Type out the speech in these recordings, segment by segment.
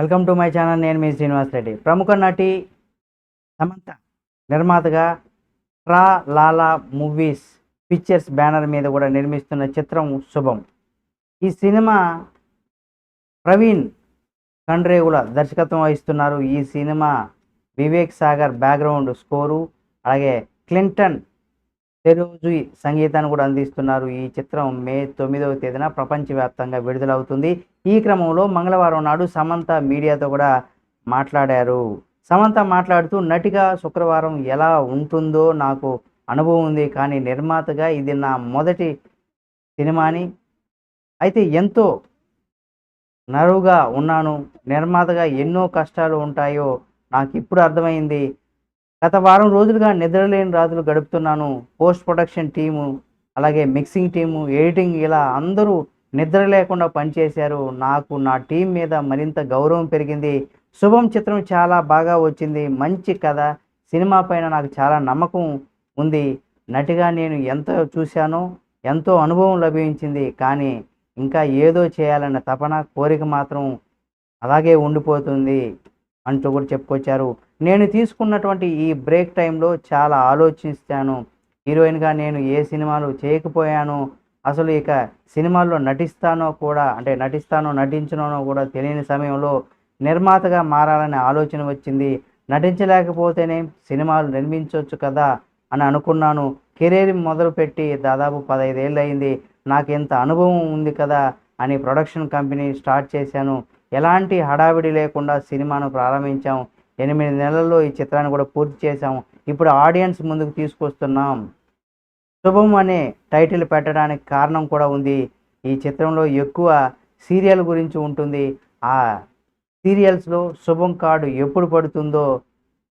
Welcome to my channel నేను మీ శ్రీనివాస్ రెడ్డి. ప్రముఖ నటి సమంత నిర్మాతగా ట్రా లాలా మూవీస్ పిక్చర్స్ బ్యానర్ మీద కూడా నిర్మిస్తున్న చిత్రం శుభం. ఈ సినిమా ప్రవీణ్ కండ్రేగుల దర్శకత్వం వహిస్తున్నారు. ఈ cinema Vivek Sagar background score అలాగే క్లింటన్ రోజు సంగీతాన్ని కూడా అందిస్తున్నారు. ఈ చిత్రం మే తొమ్మిదవ తేదీన ప్రపంచవ్యాప్తంగా విడుదలవుతుంది. ఈ క్రమంలో మంగళవారం నాడు సమంత మీడియాతో కూడా మాట్లాడారు. సమంత మాట్లాడుతూ నటిగా శుక్రవారం ఎలా ఉంటుందో నాకు అనుభవం ఉంది. కానీ నిర్మాతగా ఇది నా మొదటి సినిమాని. అయితే ఎంతో నరువుగా ఉన్నాను. నిర్మాతగా ఎన్నో కష్టాలు ఉంటాయో నాకు ఇప్పుడు అర్థమైంది. గత వారం రోజులుగా నిద్రలేని రాత్రులు గడుపుతున్నాను. పోస్ట్ ప్రొడక్షన్ టీము అలాగే మిక్సింగ్ టీము ఎడిటింగ్ ఇలా అందరూ నిద్ర లేకుండా పనిచేశారు. నాకు నా టీం మీద మరింత గౌరవం పెరిగింది. శుభం చిత్రం చాలా బాగా వచ్చింది. మంచి కథ. సినిమా పైన నాకు చాలా నమ్మకం ఉంది. నటిగా నేను ఎంత చూశానో. ఎంతో అనుభవం లభించింది. కానీ ఇంకా ఏదో చేయాలన్న తపన కోరిక మాత్రం అలాగే ఉండిపోతుంది అంటూ కూడా చెప్పుకొచ్చారు. నేను తీసుకున్నటువంటి ఈ బ్రేక్ టైంలో చాలా ఆలోచిస్తాను. హీరోయిన్గా నేను ఏ సినిమాలు చేయకపోయాను అసలు ఇక సినిమాల్లో నటిస్తానో కూడా అంటే నటిస్తానో నటించనో కూడా తెలియని సమయంలో నిర్మాతగా మారాలనే ఆలోచన వచ్చింది. నటించలేకపోతేనే సినిమాలు నిర్మించవచ్చు కదా అని అనుకున్నాను. కెరీర్ మొదలుపెట్టి దాదాపు పదహైదేళ్ళు అయింది. నాకు ఇంత అనుభవం ఉంది కదా అని ప్రొడక్షన్ కంపెనీ స్టార్ట్ చేశాను. ఎలాంటి హడావిడి లేకుండా సినిమాను ప్రారంభించాం. ఎనిమిది నెలల్లో ఈ చిత్రాన్ని కూడా పూర్తి చేసాము ఇప్పుడు ఆడియన్స్ ముందుకు తీసుకొస్తున్నాం. శుభం అనే టైటిల్ పెట్టడానికి కారణం కూడా ఉంది. ఈ చిత్రంలో ఎక్కువ సీరియల్ గురించి ఉంటుంది. ఆ సీరియల్స్లో శుభం కార్డు ఎప్పుడు పడుతుందో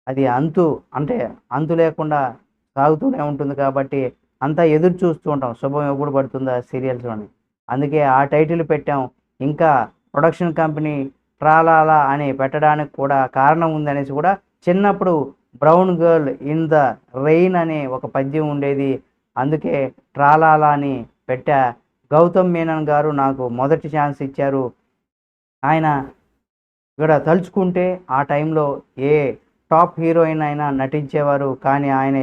అది అంతు అంటే అంతు లేకుండా సాగుతూనే ఉంటుంది కాబట్టి అంతా ఎదురు చూస్తూ ఉంటాం. శుభం ఎప్పుడు పడుతుందా సీరియల్స్లోని. అందుకే ఆ టైటిల్ పెట్టాం. ఇంకా ప్రొడక్షన్ కంపెనీ ట్రాలాలా అని పెట్టడానికి కూడా కారణం ఉందనేసి కూడా చిన్నప్పుడు brown girl in the rain అనే ఒక పద్యం ఉండేది. అందుకే ట్రాలాలా అని పెట్టా. గౌతమ్ మేనన్ గారు నాకు మొదటి ఛాన్స్ ఇచ్చారు. ఆయన ఇక్కడ తలుచుకుంటే ఆ టైంలో ఏ టాప్ హీరోయిన్ అయినా నటించేవారు. కానీ ఆయన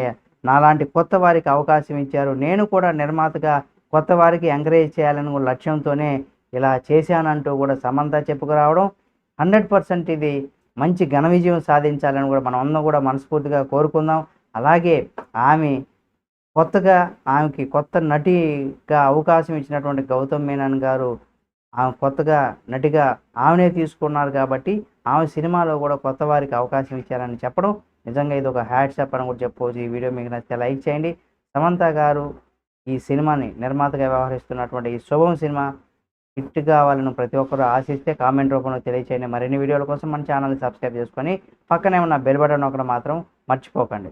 నాలాంటి కొత్త వారికి అవకాశం ఇచ్చారు. నేను కూడా నిర్మాతగా కొత్త వారికి ఎంకరేజ్ చేయాలని లక్ష్యంతోనే ఇలా చేశానంటూ కూడా సమంత చెప్పుకురావడం హండ్రెడ్ పర్సెంట్ ఇది మంచి ఘన విజయం సాధించాలని కూడా మనం అందరం కూడా మనస్ఫూర్తిగా కోరుకుందాం. అలాగే ఆమె కొత్తగా ఆమెకి కొత్త నటిగా అవకాశం ఇచ్చినటువంటి గౌతమ్ మేనన్ గారు ఆమె కొత్తగా నటిగా ఆమెనే తీసుకున్నారు కాబట్టి ఆమె సినిమాలో కూడా కొత్త వారికి అవకాశం ఇచ్చారని చెప్పడం. నిజంగా ఇది ఒక హ్యాట్సాప్ అని కూడా చెప్పవచ్చు ఈ వీడియో మీకు నచ్చితే లైక్ చేయండి. సమంత గారు ఈ సినిమాని నిర్మాతగా వ్యవహరిస్తున్నటువంటి ఈ శుభం సినిమా హిట్ కావాలని ప్రతి ఒక్కరూ ఆశిస్తే కామెంట్ రూపంలో తెలియచేయండి. మరిన్ని వీడియోల కోసం మన ఛానల్ని సబ్స్క్రైబ్ చేసుకొని పక్కనే ఉన్న బెల్ బటన్ ఒకటి మాత్రం మర్చిపోకండి.